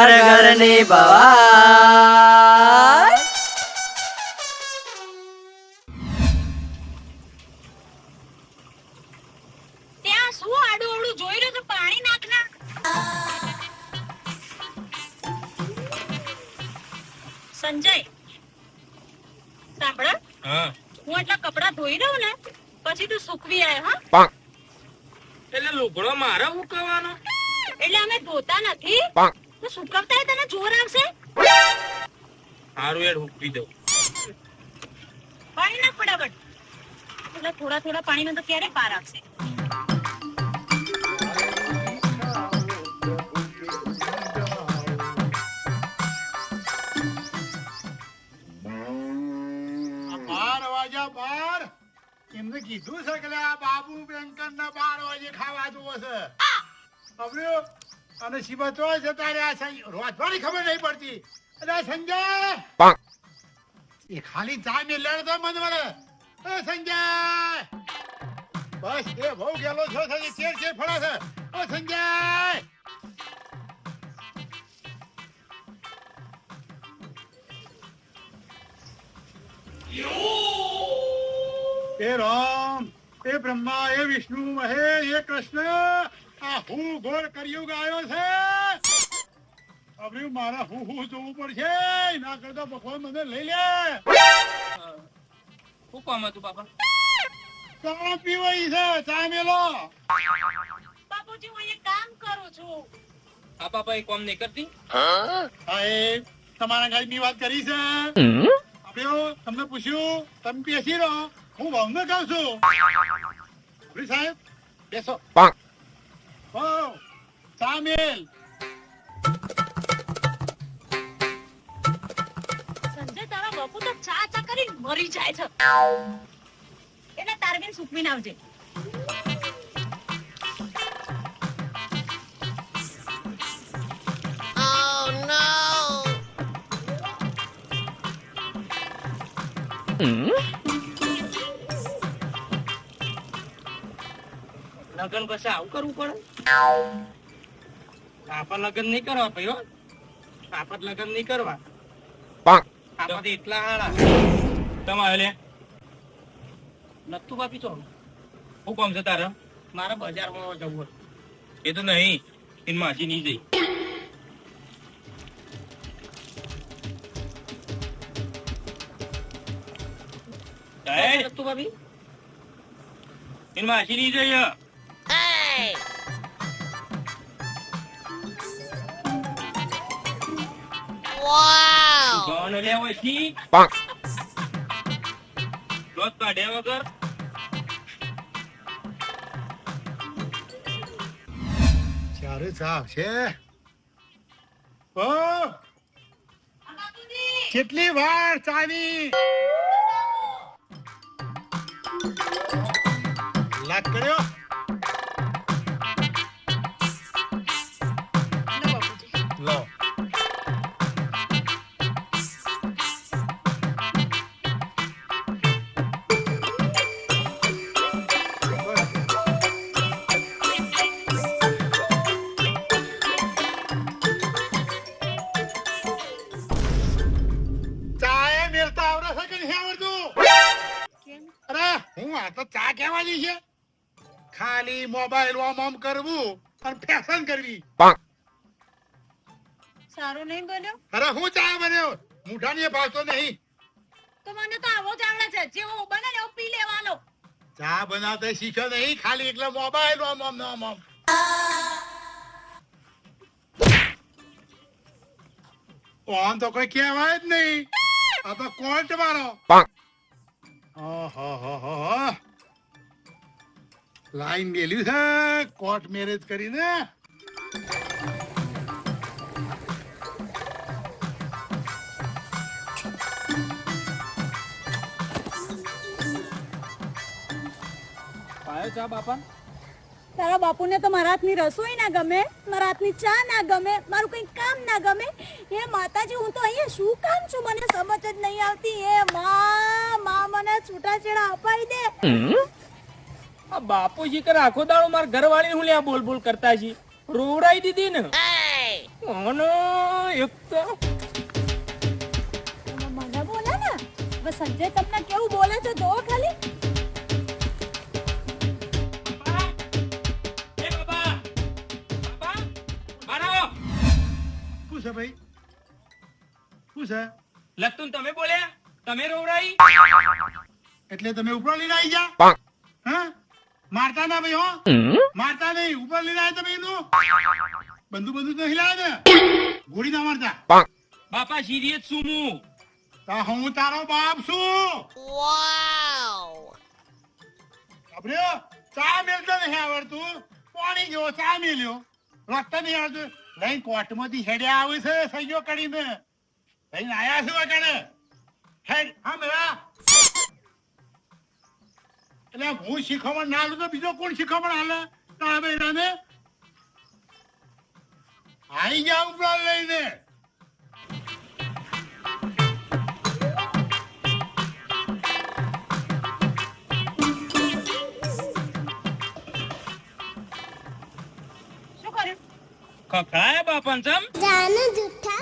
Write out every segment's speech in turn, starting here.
હર ઘરની ભવાઈ ત્યાં શું આડું અવળું જોઈ રહ્યો તો? પાણી નાખ નાખ. સંજય સાંભળ. હું. એટલા કપડા ધોઈ દઉં ને પછી તું સુકવી આય હા? એટલે લુગડો મારે કહેવાનો એટલે અમે ધોતા નથી. તો સુકવતા તને જોર આવશે? હારું એડ હુકવી દઉં. પાણી નાખ ફટાફટ. એટલે થોડા થોડા પાણીનો તો ક્યારે પાર આવશે. બાર એમને કીધું છે કે આ બાબુ બેંકર ના બાર વાગે ખાવા જવો છે? અને શિવા તો જતા રહ્યા રોજવાની ખબર નહીં પડતી. અરે સંજય! એ ખાલી ચા ને લેડ તો મન વળે. એ સંજય! બસ એ બહુ ગેલો છો સંજય ચેર ચેર ફળા છે. ઓ સંજય! એ રામ એ બ્રહ્મા એ વિષ્ણુ મહેશ એ કૃષ્ણ. આ હું ઘોર કરિયુગ આવ્યો છે. હવે મારા હું હું જોવું પડશે. ના કરતા ભગવાન મને લઈ લે. હું કોમ હતું બાપા? ચા પીવાઈ છે ચા મેલો. બાપુજી હું એક કામ કરું છું. આ બાપા એ કોમ નહીં કરતી? હા એ તમારા ગાયની વાત કરી છે. આપણે તમને પૂછ્યું તમે બેસી રહો. હું ભાવને કહું છું. સાહેબ બેસો. હો ચા મેલ સંજય તારા બાપુ તો ચા ચા કરીને મરી જાય છે. એટલે તારવીન બેન સૂકવીને આવજે. લગન પછી આવું કરવું પડે? લગન નહીં કરવા ભાઈ હો. આપણ લગન નહીં કરવા. આપણ એટલા હારા. તમારે લે નતું બાપી તો શું કામ છે તારે મારે બજારમાં જવું એ તો નહીં એન માસી નહીં જઈ. નતું ભાભી એન માસી નહીં જઈ ગોળ લેવો વગર. ચારે છે. કેટલી વાર ચાવી? લાગ કર્યો? મોબાઈલ ઓમ આમ કરવું અને ફેશન કરવી. સારું નહીં બન્યો? અરે હું ચા બન્યો મુઠાની ભાવતો નહીં. તો મને તો આવો જ આવડે છે. જેવો બને ને એવો પી લેવાનો. ચા બનાવતા શીખ્યો નહીં ખાલી એટલે મોબાઈલ ઓમ આમ ને આમ ઓમ. ઓમ તો કોઈ કહેવાય જ નહીં. આ તો કોર્ટ વાળો. ઓહોહોહો. લાઈન ગયેલી છે કોર્ટ મેરેજ કરીને. પાયો ચા બાપા તારા બાપુને તો મારા હાથની રસોઈ ના ગમે મારા હાથની ચા ના ગમે મારું કઈ કામ ના ગમે. એ માતાજી હું તો અહીંયા શું કામ છું? મને સમજ જ નહીં આવતી. એ મા મા મને છૂટાછેડા અપાઈ દે. આ બાપુજી કર આખો દાડો માર ઘરવાળી હું લ્યા બોલ બોલ કરતા છી? રોવડાઈ દીધી ને? ઓનો એક તો મને બોલા ને હવે સંજય તમને કેવું બોલે છે જો ખાલી. છે ભાઈ? શું છે? લત્તુન તમે બોલ્યા? તમે રોવડાઈ? એટલે તમે ઉપર લઈને આવી જા હા? મારતા ના ભાઈ હો. મારતા નહીં. ઉપર લઈને આવ્યા તમે એનું બંધુ બંધુ તો હિલાવે ને. ગોળી ના મારતા. બાપા સિરિયસ છું હું. તો હું તારો બાપ છું. આપણે ચા મેલતો નહીં આવડતું. પાણી જેવો ચા મેલ્યો. રસ્તા નહીં આવડતું. લઈને કોર્ટમાંથી હેડ્યા આવે છે સહીઓ કરીને. લઈને આયા છે વગણે હેડ હા મેરા એટલે હું શીખવણ ના આલું તો બીજો કોણ શીખવણ હાલે? તારા બૈરાને આઈ જા ઉપરા લઈને. શું કર્યું? ખખડાયા બાપા ચમ?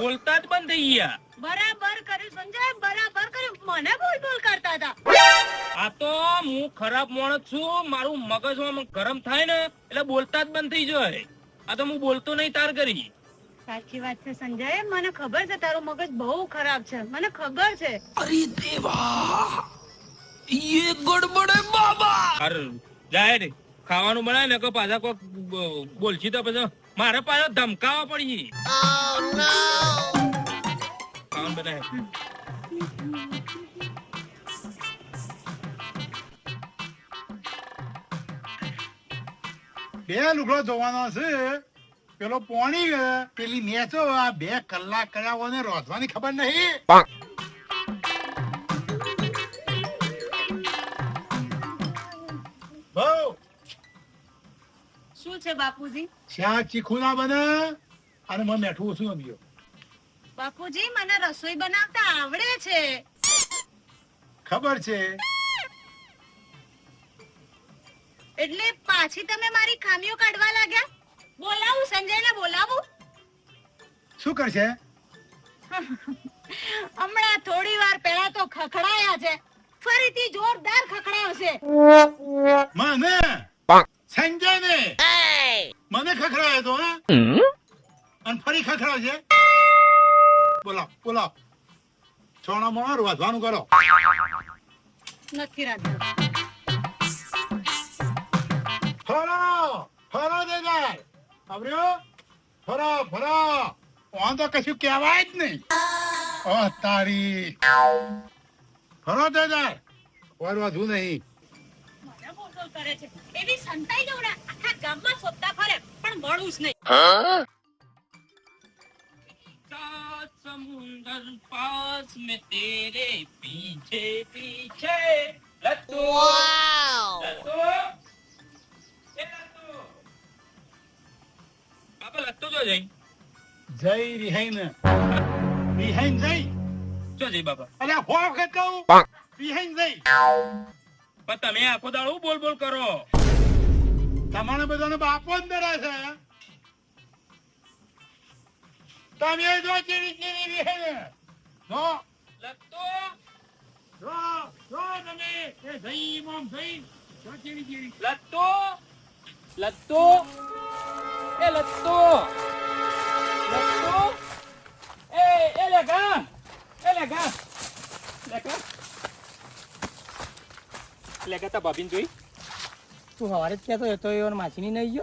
બોલતા જ બંધ થઈ ગયા. બરાબર કર્યું સંજય બરાબર. મને બોલ બોલ કરતા હતા. આ તો હું ખરાબ માણસ છું મારું મગજમાં ગરમ થાય ને એટલે બોલતા જ બંધ થઈ જાય. આ તો હું બોલતો નહીં તાર કરી. સાચી વાત છે સંજય મને ખબર છે તારું મગજ બહુ ખરાબ છે. મને ખબર છે. અરે દેવા યે ગડબડે બાબા. અરે જાય રે ખાવાનું બનાય ને કે પાછા કોક બોલશી તો પછી. મારે પાછા ધમકાવા પડી. Oh, ખાવાનું બનાય. બે લુગડો ધોવાનો છે. પેલો પોણી ગયો પેલી મેચો આ બે કલાક કરાવો ને રોધવાની ખબર નહીં. બહુ. શું છે બાપુજી? શા ચીખું ના બને? અને મને મેઠું ઓછું ગમ્યું બાપુજી મને રસોઈ બનાવતા આવડે છે. ખબર છે? એટલે પાછી તમે મારી ખામીઓ કાઢવા લાગ્યા? બોલાવું સંજયને બોલાવું? શું કરશે? હમણાં થોડી વાર પહેલા તો ખખડાયા છે. ફરીથી જોરદાર ખખડાવશે. મને? સંજયને? મને ખખડાયો તો હા? અને ફરી ખખડાવશે? બોલાવ બોલાવ. છોણા મોણા રોધવાનું કરો. નથી રાંધતો ફરો ફરો દેદાર આવ્યો ફરો ફરો ઓન તો કશું કહેવાય જ નહીં ઓ તારી ફરો દેદાર ઓર વધુ નહીં મને બોલ બોલ કરે છે એવી સંતાઈ જવું ને આખા ગામમાં શોધતા ફરે પણ મળું જ નહીં सात समुंदर पास में तेरे पीछे पीछे लत्तू જઈ જય રિહાઈન. રિહાઈન જઈ બાપા. અરે હો વખત કહું? રિહાઈન જય. પણ તમે આખો દાડો બોલ બોલ કરો? તમારા બધાને બાપો અંદર છે. તમે જો ચીરી ચીરી રિહાઈન. જો. લત્તુ જો જો તમે. એ જય મોમ જય. જો ચીરી ચીરી. લત્તુ લત્તુ એ તા જોઈ તું સવારે જ કહેતો હતો એ માછીની નહીં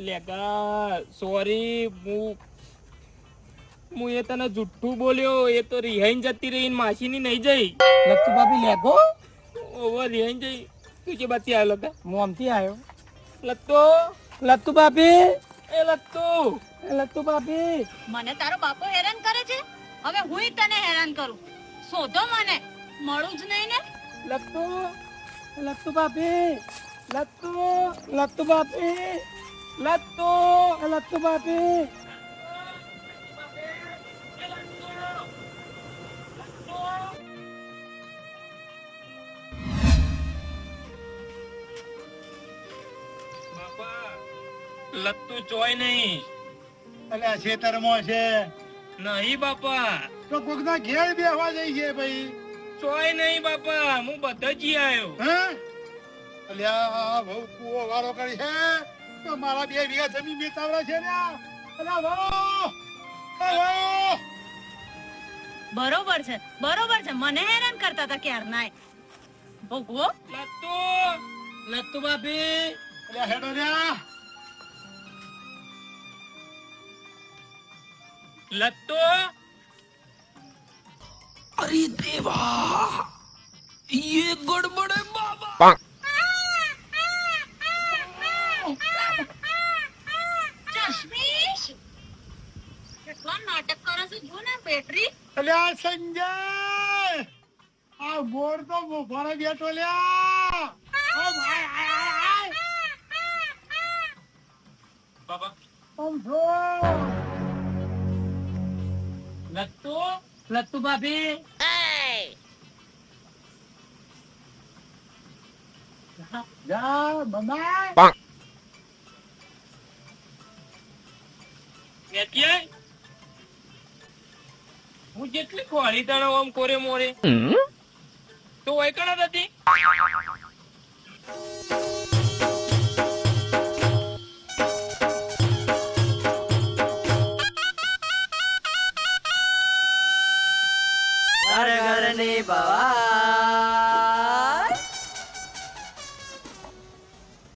લેગા સોરી હું હું એ તને જુઠ્ઠું બોલ્યો એ તો રિહાઈન જતી રહી માછીની નહીં જઈ લગતું ભાભી લેગો ઓવો રિહાઈન જઈ તું બાતી આવ્યો લગા હું આવ્યો લત્તો લત્તુ ભાભી એ લત્તો એ લત્તુ ભાભી. મને તારો બાપો હેરાન કરે છે? હવે હું તને હેરાન કરું. શોધો મને. મળું જ નહીં ને? લત્તુ લત્તુ ભાભી લત્તુ લત્તુ ભાભી લત્તુ લત્તુ ભાભી. લત્તુ જોય નહીં. એટલે આ ખેતરમાં છે. નહીં બાપા. તો કોકના ઘેર બેહવા જઈ છે ભાઈ. ચોય નહીં બાપા. હું બધા જી આવ્યો હે? અલ્યા બહુ કુવો વાળો કરી છે તો મારા બે વીઘા જમીન વેચાવડા છે ને અલા વાહ! વાહ! બરોબર છે બરોબર છે. મને હેરાન કરતા હતા ક્યાર નાય. ભોગવો લત્તુ લત્તુ. બાપી અલ્યા હેડો લ્યા. લત્તુ? ચશ્મીશ? કેટલા નાટક કરે છે? જો ને બેટરી. અલ્યા સંજય! આ બોર તો મોફારે બેઠો લ્યા ઓ ભાઈ આય આય આય. બાપા છો લત્તુ ભાભી. જા વેચીએ હું જેટલી ખોળી તને આમ કોરે મોરે. તો વૈકણ જ હતી ઘર ઘરની બવા